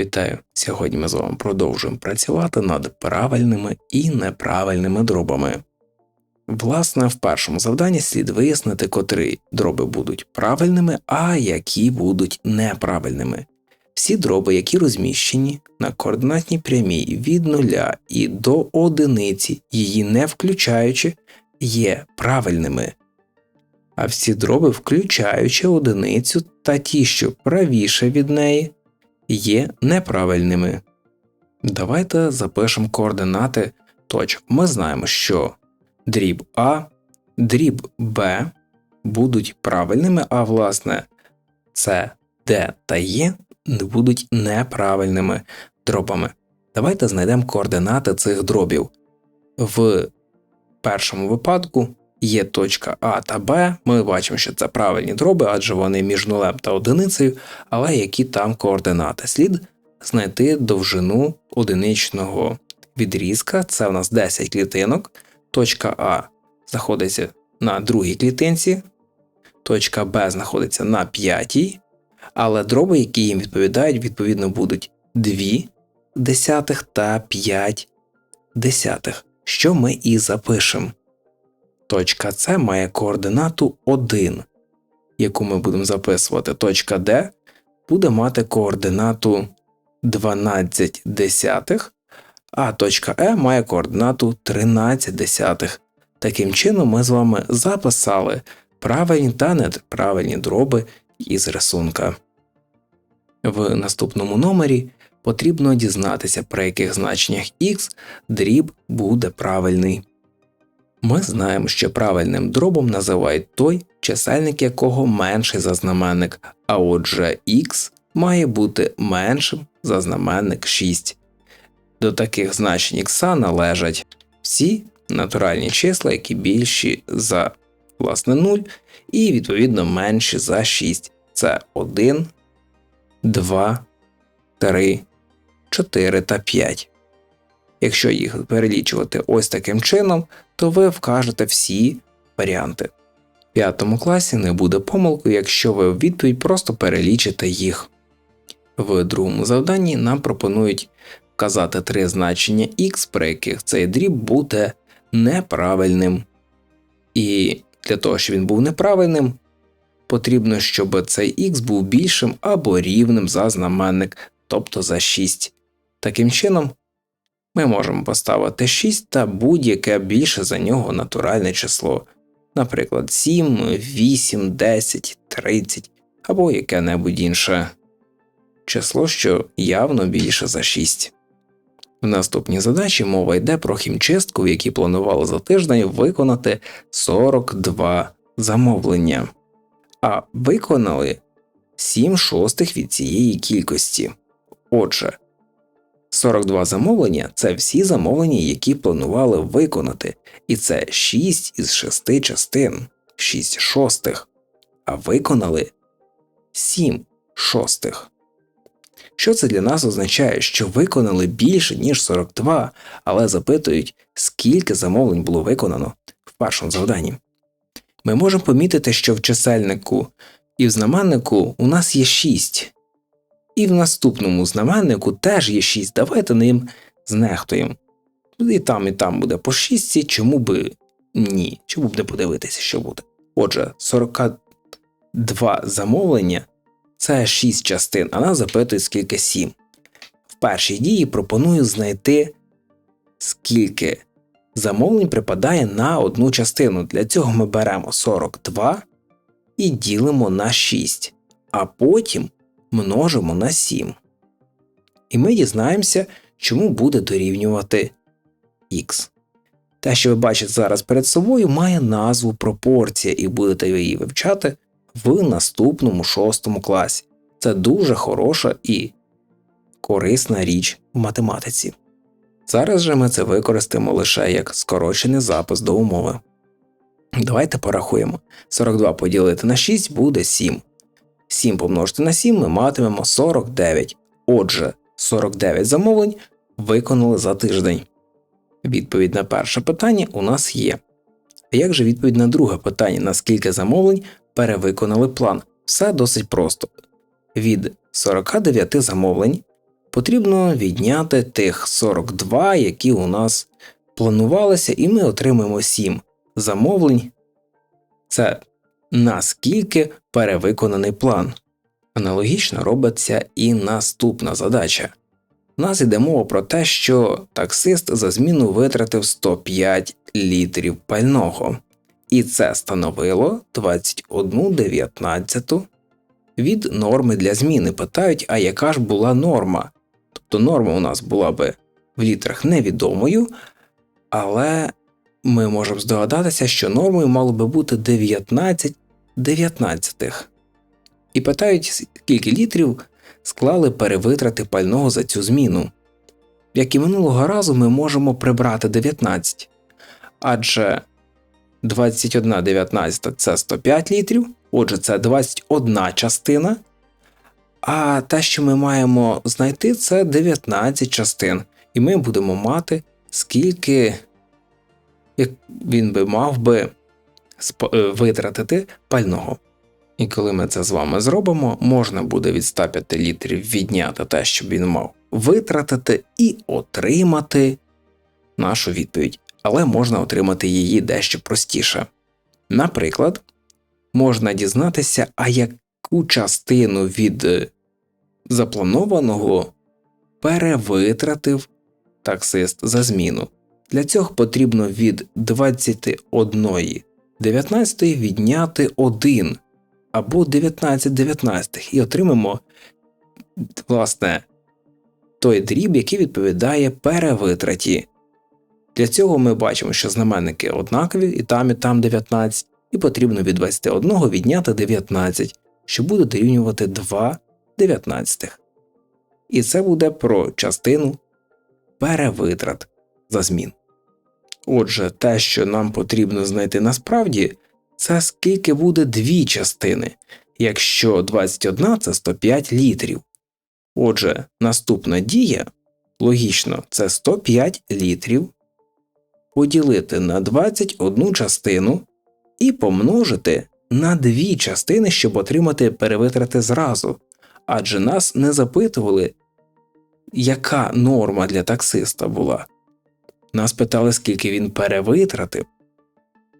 Вітаю! Сьогодні ми з вами продовжуємо працювати над правильними і неправильними дробами. Власне, в першому завданні слід вияснити, котрі дроби будуть правильними, а які будуть неправильними. Всі дроби, які розміщені на координатній прямій від 0 і до одиниці, її не включаючи, є правильними. А всі дроби, включаючи одиницю та ті, що правіше від неї, є неправильними. Давайте запишемо координати точок. Ми знаємо, що дріб А, дріб Б будуть правильними, а власне С, Д та Е будуть неправильними дробами. Давайте знайдемо координати цих дробів. В першому випадку є точка А та Б. Ми бачимо, що це правильні дроби, адже вони між нулем та одиницею, але які там координати. Слід знайти довжину одиничного відрізка. Це у нас 10 клітинок. Точка А знаходиться на другій клітинці, точка Б знаходиться на п'ятій, але дроби, які їм відповідають, відповідно будуть 2 десятих та 5 десятих, що ми і запишемо. Точка С має координату 1, яку ми будемо записувати. Точка Д буде мати координату 12 десятих, а точка Е має координату 13 десятих. Таким чином, ми з вами записали правильні та неправильні дроби із рисунка. В наступному номері потрібно дізнатися, при яких значеннях х дріб буде правильний. Ми знаємо, що правильним дробом називають той, чисельник якого менший за знаменник, а отже х має бути меншим за знаменник 6. До таких значень х належать всі натуральні числа, які більші за власне 0, і відповідно менші за 6. Це 1, 2, 3, 4 та 5. Якщо їх перелічувати ось таким чином, то ви вкажете всі варіанти. В п'ятому класі не буде помилки, якщо ви в відповідь просто перелічите їх. В другому завданні нам пропонують вказати три значення х, при яких цей дріб буде неправильним. І для того, щоб він був неправильним, потрібно, щоб цей х був більшим або рівним за знаменник, тобто за 6. Таким чином, ми можемо поставити 6 та будь-яке більше за нього натуральне число, наприклад, 7, 8, 10, 30 або яке-небудь інше число, що явно більше за 6. В наступній задачі мова йде про хімчистку, в якій планували за тиждень виконати 42 замовлення, а виконали 7 шостих від цієї кількості. Отже, 42 замовлення це всі замовлення, які планували виконати, і це 6 із 6 частин, 6 шостих, а виконали 7 шостих. Що це для нас означає, що виконали більше, ніж 42, але запитують, скільки замовлень було виконано в першому завданні. Ми можемо помітити, що в чисельнику і в знаменнику у нас є 6, і в наступному знаменнику теж є 6. Давайте ним знехтуємо. І там, і там буде по 6, чому би ні? Чому б не подивитися, що буде? Отже, 42 замовлення це 6 частин, а нас запитують, скільки 7. В першій дії пропоную знайти, скільки замовлень припадає на одну частину. Для цього ми беремо 42 і ділимо на 6, а потім множимо на 7. І ми дізнаємося, чому буде дорівнювати х. Те, що ви бачите зараз перед собою, має назву пропорція, і будете її вивчати в наступному шостому класі. Це дуже хороша і корисна річ в математиці. Зараз же ми це використаємо лише як скорочений запис до умови. Давайте порахуємо. 42 поділити на 6 буде 7. 7 помножити на 7 ми матимемо 49. Отже, 49 замовлень виконали за тиждень. Відповідь на перше питання у нас є. А як же відповідь на друге питання, наскільки замовлень перевиконали план? Все досить просто. Від 49 замовлень потрібно відняти тих 42, які у нас планувалися, і ми отримаємо 7 замовлень. Це наскільки перевиконаний план. Аналогічно робиться і наступна задача. У нас йде мова про те, що таксист за зміну витратив 105 літрів пального, і це становило 21,19 від норми для зміни. Питають, а яка ж була норма? Тобто норма у нас була би в літрах невідомою, але ми можемо здогадатися, що нормою мало би бути 19 дев'ятнадцятих. І питають, скільки літрів склали перевитрати пального за цю зміну. Як і минулого разу, ми можемо прибрати 19, адже 21 19 це 105 літрів, отже, це 21 частина. А те, що ми маємо знайти, це 19 частин. І ми будемо мати, скільки він би мав би витратити пального. І коли ми це з вами зробимо, можна буде від 105 літрів відняти те, що він мав витратити, і отримати нашу відповідь, але можна отримати її дещо простіше. Наприклад, можна дізнатися, а яку частину від запланованого перевитратив таксист за зміну. Для цього потрібно від 21 19 відняти 1 або 19 19 і отримаємо власне той дріб, який відповідає перевитраті. Для цього ми бачимо, що знаменники однакові, і там, і там 19, і потрібно від 21 відняти 19, що буде дорівнювати 2 19. І це буде про частину перевитрат за змін. Отже, те, що нам потрібно знайти насправді, це скільки буде дві частини, якщо 21 це 105 літрів. Отже, наступна дія логічно, це 105 літрів поділити на 21 частину і помножити на дві частини, щоб отримати перевитрати зразу, адже нас не запитували, яка норма для таксиста була. Нас питали, скільки він перевитратив,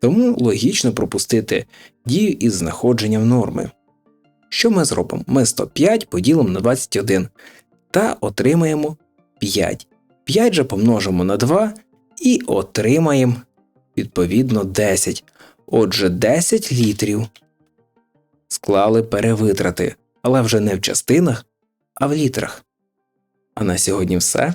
тому логічно пропустити дію із знаходженням норми. Що ми зробимо? Ми 105 поділимо на 21 та отримаємо 5. 5 же помножимо на 2 і отримаємо відповідно 10. Отже, 10 літрів склали перевитрати, але вже не в частинах, а в літрах. А на сьогодні все